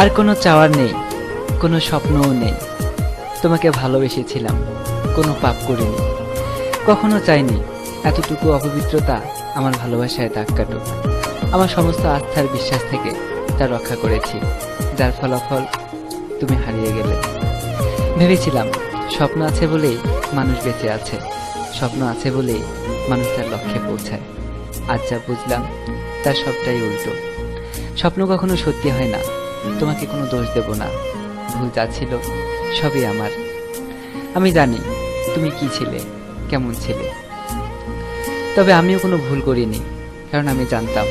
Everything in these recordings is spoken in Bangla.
আর কোনো চাওয়ার নেই, কোনো স্বপ্নও নেই। তোমাকে ভালোবেসেছিলাম, কোনো পাপ করিনি। কখনো চাইনি, এতটুকু অপবিত্রতা আমার ভালোবাসায় দাগ কাটুক। আমার সমস্ত আস্থার বিশ্বাস থেকে তা রক্ষা করেছি, যার ফলাফল তুমি হারিয়ে গেলে। ভেবেছিলাম, স্বপ্ন আছে বলেই মানুষ বেঁচে আছে, স্বপ্ন আছে বলেই মানুষ তার লক্ষ্যে পৌঁছায়। আজ যা বুঝলাম, তার সবটাই উল্টো। স্বপ্ন কখনো সত্যি হয় না তোমাকে কোনো দোষ দেব না। ভুল যা ছিল, সবই আমার। আমি জানি তুমি কি ছিলে, কেমন ছিলে। তবে আমিও কোনো ভুল করিনি, কারণ আমি জানতাম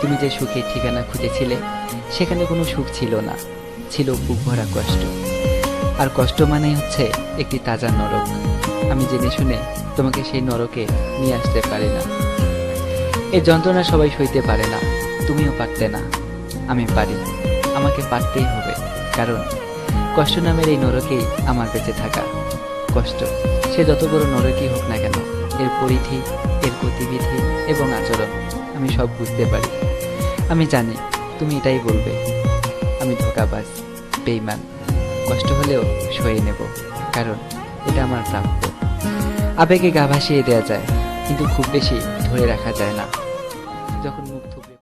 তুমি যে সুখের ঠিকানা খুঁজেছিলে, সেখানে কোনো সুখ ছিল না, ছিল বুক ভরা কষ্ট। আর কষ্ট মানেই হচ্ছে একটি তাজা নরক। আমি জেনে শুনে তোমাকে সেই নরকে নিয়ে আসতে পারি না। এই যন্ত্রণা সবাই সইতে পারে না, তুমিও পারতে না, আমি পারি আমাকে পারতেই হবে, কারণ কষ্ট নামের এই নরকেই আমার বেঁচে থাকা কষ্ট। সে যত বড় নরকই হোক না কেন, এর পরিধি, এর গতিবিধি এবং আচরণ আমি সব বুঝতে পারি। আমি জানি তুমি এটাই বলবে। আমি ধোকাবাজ বেইমান কষ্ট হলেও সয়ে নেব, কারণ এটা আমার প্রাপ্য। আবেগে গা ভাসিয়ে দেওয়া যায়, কিন্তু খুব বেশি ধরে রাখা যায় না।